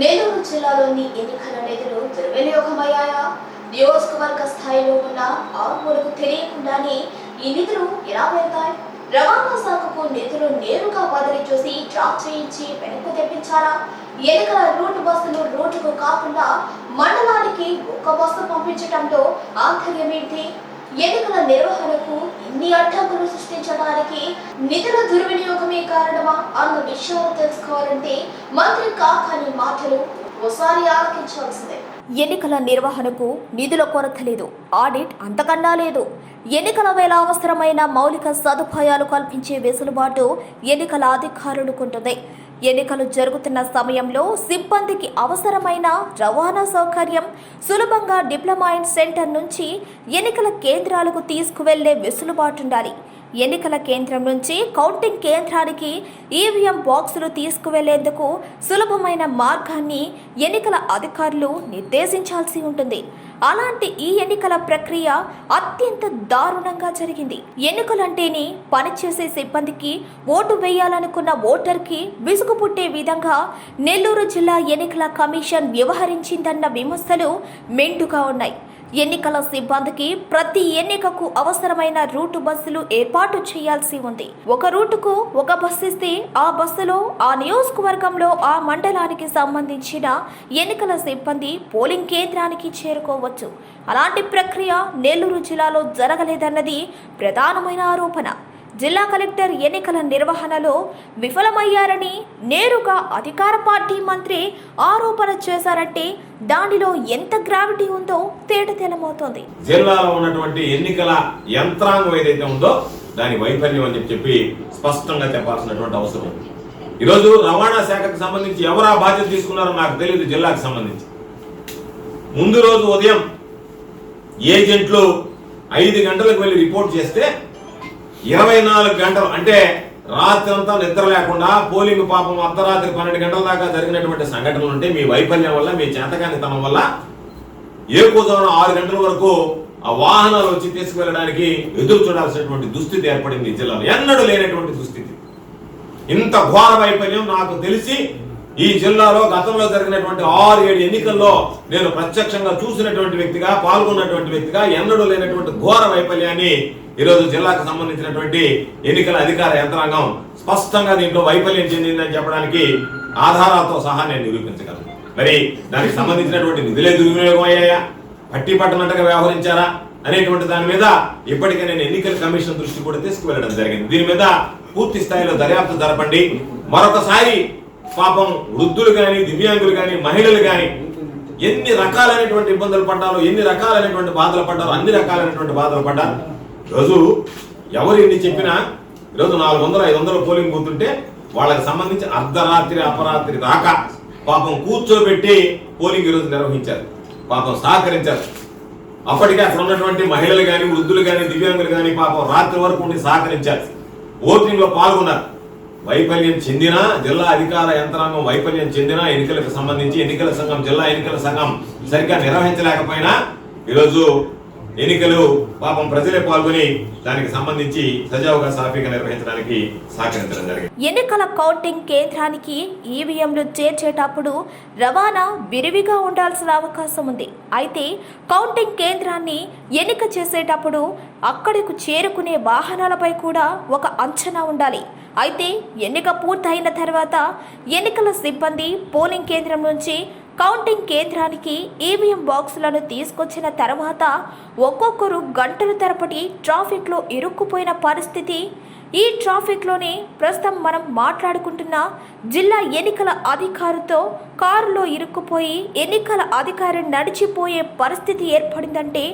నెల్లూరు జిల్లాలోని ఎన్నికల నిధులు దుర్వినియోగమయ్యాయా? నియోజకవర్గ స్థాయిలో ఉన్న ఆర్మూలకు తెలియకుండానే ఈ నిధులు ఎలా వెళ్తాయి? రవాణా శాఖకు నిధులు నేరుగా బదిలీ చూసి జాబ్ చేయించి వెనక్కు తెప్పించారా? ఎన్నికల రూట్ బస్సులు రూటుకు కాకుండా మండలానికి ఒక్క బస్సు పంపించడంలో ఆంతర్యమేంటి ఎన్నికల నిర్వహణకు ఇన్ని అడ్డంకులు సృష్టించడానికి నిధుల దుర్వినియోగమే కారణమా అన్న విషయాలు తెలుసుకోవాలంటే మంత్రి కాకాని మాటలు ఒకసారి ఆలకించాల్సిందే ఎన్నికల నిర్వహణకు నిధుల కొరత లేదు ఆడిట్ అంతకన్నా లేదు. ఎన్నికల వేళ అవసరమైన మౌలిక సదుపాయాలు కల్పించే వెసులుబాటు ఎన్నికల అధికారులకు ఉంటుంది. ఎన్నికలు జరుగుతున్న సమయంలో సిబ్బందికి అవసరమైన రవాణా సౌకర్యం సులభంగా డిప్లొమాయింట్ సెంటర్ నుంచి ఎన్నికల కేంద్రాలకు తీసుకువెళ్ళే వెసులుబాటు ఉండాలి ఎన్నికల కేంద్రం నుంచి కౌంటింగ్ కేంద్రానికి ఈవీఎం బాక్సులు తీసుకువెళ్ళేందుకు సులభమైన మార్గాన్ని ఎన్నికల అధికారులు నిర్దేశించాల్సి ఉంటుంది. అలాంటి ఈ ఎన్నికల ప్రక్రియ అత్యంత దారుణంగా జరిగింది. ఎన్నికలంటేనే పనిచేసే సిబ్బందికి ఓటు వేయాలనుకున్న ఓటర్కి విసుగు పుట్టే విధంగా నెల్లూరు జిల్లా ఎన్నికల కమిషన్ వ్యవహరించిందన్న విమర్శలు మెండుగా ఉన్నాయి. ఎన్నికల సిబ్బందికి ప్రతి ఎన్నికకు అవసరమైన రూటు బస్సులు ఏర్పాటు చేయాల్సి ఉంది. ఒక రూటుకు ఒక బస్సు ఇస్తే ఆ బస్సులో ఆ నియోజకవర్గంలో ఆ మండలానికి సంబంధించిన ఎన్నికల సిబ్బంది పోలింగ్ కేంద్రానికి చేరుకోవచ్చు. అలాంటి ప్రక్రియ నెల్లూరు జిల్లాలో జరగలేదన్నది ప్రధానమైన ఆరోపణ. జిల్లా కలెక్టర్ ఎన్నికల నిర్వహణలో విఫలమయ్యారని నేరుగా అధికార పార్టీ మంత్రి ఆరోపణ చేశారంటే దానిలో ఎంత గ్రావిటీ ఉందో తేటతెల్లమవుతోంది జిల్లాలో ఉన్నటువంటి ఎన్నికల యంత్రాంగం ఏదైతే ఉందో దాని వైఫల్యం అని చెప్పి చెప్పి స్పష్టంగా చెప్పాల్సినటువంటి అవసరం ఉంది. ఈరోజు రవాణా శాఖకు సంబంధించి ఎవరు ఆ బాధ్యత తీసుకున్నారో నాకు తెలియదు జిల్లాకు సంబంధించి. ముందు రోజు ఉదయం ఏజెంట్లు ఐదు గంటలకు వెళ్ళి రిపోర్ట్ చేస్తే ఇరవై నాలుగు గంటలు అంటే రాత్రి అంతా నిద్ర లేకుండా పోలింగ్ పాపం అర్ధరాత్రి పన్నెండు గంటల దాకా జరిగినటువంటి సంఘటనలు ఉంటే మీ వైఫల్యం వల్ల మీ చేతకానితనం వల్ల ఏ కూతురు ఆరు గంటల వరకు ఆ వాహనాలు వచ్చి తీసుకువెళ్ళడానికి ఎదురు చూడాల్సినటువంటి దుస్థితి ఏర్పడింది ఈ జిల్లాలో. ఎన్నడూ లేనటువంటి దుస్థితి. ఇంత ఘోర వైఫల్యం నాకు తెలిసి ఈ జిల్లాలో గతంలో జరిగినటువంటి ఆరు ఏడు ఎన్నికల్లో నేను ప్రత్యక్షంగా చూసినటువంటి వ్యక్తిగా పాల్గొన్నటువంటి వ్యక్తిగా ఎన్నడూ లేనటువంటి ఘోర వైఫల్యాన్ని ఈరోజు జిల్లాకు సంబంధించినటువంటి ఎన్నికల అధికార యంత్రాంగం స్పష్టంగా దీంట్లో వైఫల్యం చెందిందని చెప్పడానికి ఆధారాలతో సహా నేను నిరూపించగలను. మరి దానికి సంబంధించినటువంటి నిధులే దుర్వినియోగం అయ్యాయా? పట్టి పట్టనట్టుగా వ్యవహరించారా? అనేటువంటి దాని మీద ఇప్పటికే నేను ఎన్నికల కమిషన్ దృష్టి కూడా తీసుకువెళ్ళడం జరిగింది. దీని మీద పూర్తి స్థాయిలో దర్యాప్తు జరపండి. మరొకసారి పాపం వృద్ధులు కానీ దివ్యాంగులు కానీ మహిళలు కానీ ఎన్ని రకాలైనటువంటి ఇబ్బందులు పడ్డారో ఎన్ని రకాలైనటువంటి బాధలు పడ్డారో అన్ని రకాలైనటువంటి బాధలు పడ్డారు రోజు ఎవరు ఎన్ని చెప్పినా ఈరోజు నాలుగు వందలు ఐదు వందలు పోలింగ్ కూతుంటే వాళ్ళకి సంబంధించి అర్ధరాత్రి అపరాత్రి రాక పాపం కూర్చోబెట్టి పోలింగ్ ఈరోజు నిర్వహించారు. పాపం సహకరించారు. అప్పటికే అక్కడ ఉన్నటువంటి మహిళలు కానీ వృద్ధులు కానీ దివ్యాంగులు కానీ పాపం రాత్రి వరకు ఉండి సహకరించారు. ఓటింగ్లో పాల్గొన్నారు. వైఫల్యం చెందిన జిల్లా అధికార యంత్రాంగం వైఫల్యం చెందిన ఎన్నికలకు సంబంధించి ఎన్నికల సంఘం జిల్లా ఎన్నికల సంఘం సరిగ్గా నిర్వహించలేకపోయినా ఈరోజు ఎన్నికలు పాపం ప్రజలే పాల్గొని దానికి సంబంధించి సజావుగా సాఫీగా నిర్వహించడానికి సహకరించడం జరిగింది. ఎన్నికల కౌంటింగ్ కేంద్రానికి ఈవీఎంలు చేర్చేటప్పుడు రవాణా విరివిగా ఉండాల్సిన అవకాశం ఉంది. అయితే కౌంటింగ్ కేంద్రాన్ని ఎన్నిక చేసేటప్పుడు అక్కడకు చేరుకునే వాహనాలపై కూడా ఒక అంచనా ఉండాలి. అయితే ఎన్నిక పూర్తయిన తర్వాత ఎన్నికల సిబ్బంది పోలింగ్ కేంద్రం నుంచి కౌంటింగ్ కేంద్రానికి ఈవీఎం బాక్సులను తీసుకొచ్చిన తర్వాత ఒక్కొక్కరు గంటల తరపటి ట్రాఫిక్లో ఇరుక్కుపోయిన పరిస్థితి. ఈ ట్రాఫిక్లోనే ప్రస్తుతం మనం మాట్లాడుకుంటున్న జిల్లా ఎన్నికల అధికారితో కారులో ఇరుక్కుపోయి ఎన్నికల అధికారి నడిచిపోయే పరిస్థితి ఏర్పడిందంటే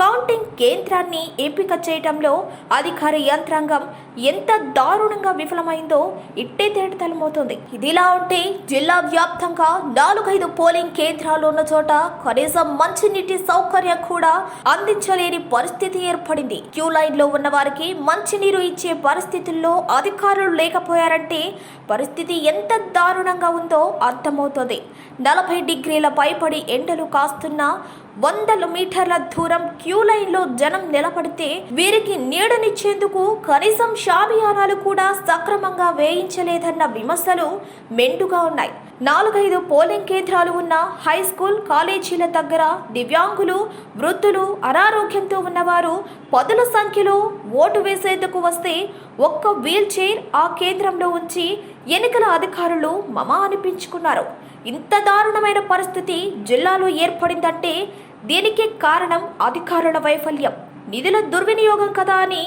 కౌంటింగ్ కేంద్రాన్ని ఎంపిక చేయడంలో అధికార యంత్రాంగం ఎంత దారుణంగా విఫలమైందో ఇట్టే తేటతలమవుతుంది. ఇదిలా ఉంటే జిల్లా వ్యాప్తంగా నాలుగైదు పోలింగ్ కేంద్రాలు ఉన్న చోట కనీసం మంచినీటి సౌకర్యం కూడా అందించలేని పరిస్థితి ఏర్పడింది. క్యూ లైన్లో ఉన్న వారికి మంచినీరు ఇచ్చే పరిస్థితుల్లో అధికారులు లేకపోయారంటే పరిస్థితి ఎంత ఎంత దారుణంగా ఉందో అర్థమవుతుంది. నలభై డిగ్రీల పైపడి ఎండలు కాస్తున్న వందల మీటర్ల దూరం క్యూ లైన్లో జనం నిలబడితే వీరికి నీడనిచ్చేందుకు కనీసం షామియానాలు కూడా సక్రమంగా వేయించలేదన్న విమర్శలు మెండుగా ఉన్నాయి. నాలుగైదు పోలింగ్ కేంద్రాలు ఉన్న హై స్కూల్ కాలేజీల దగ్గర దివ్యాంగులు వృద్ధులు అనారోగ్యంతో ఉన్నవారు పదుల సంఖ్యలో ఓటు వేసేందుకు వస్తే ఒక్క వీల్ చైర్ ఆ కేంద్రంలో ఉంచి ఎన్నికల అధికారులు మమ అనిపించుకున్నారు. ఇంత దారుణమైన పరిస్థితి జిల్లాలో ఏర్పడిందంటే దీనికి కారణం అధికారుల వైఫల్యం. నిధుల దుర్వినియోగం కదా అని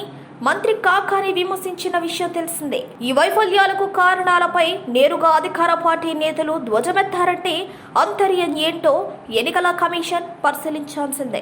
మంత్రి కాకాని విమర్శించిన విషయం తెలిసిందే. ఈ వైఫల్యాలకు కారణాలపై నేరుగా అధికార పార్టీ నేతలు ధ్వజమెత్తారంటే అంతర్యం ఏంటో ఎన్నికల కమిషన్ పరిశీలించాల్సిందే.